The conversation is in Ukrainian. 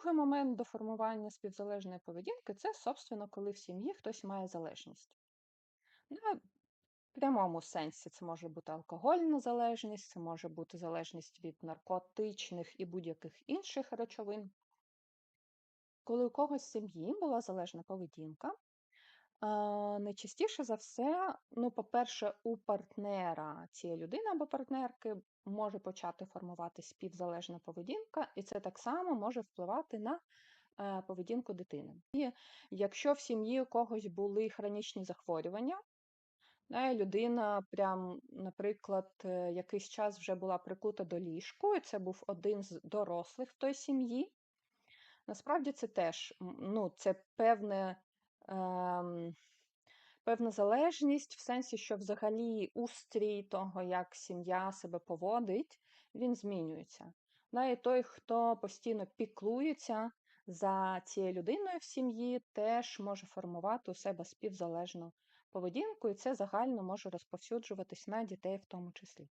другий момент до формування співзалежної поведінки це, собственно, коли в сім'ї хтось має залежність. На прямому сенсі це може бути алкогольна залежність, це може бути залежність від наркотичних і будь-яких інших речовин. Коли у когось в сім'ї була залежна поведінка, найчастіше за все, ну, по-перше, у партнера цієї людини або партнерки може почати формувати співзалежна поведінка, і це так само може впливати на е, поведінку дитини. І якщо в сім'ї у когось були хронічні захворювання, людина, прям, наприклад, е, якийсь час вже була прикута до ліжку, і це був один з дорослих в той сім'ї. Насправді це теж ну, це певне, певна залежність, в сенсі, що взагалі устрій того, як сім'я себе поводить, він змінюється. Да, і той, хто постійно піклується за цією людиною в сім'ї, теж може формувати у себе співзалежну поведінку, і це загально може розповсюджуватись на дітей в тому числі.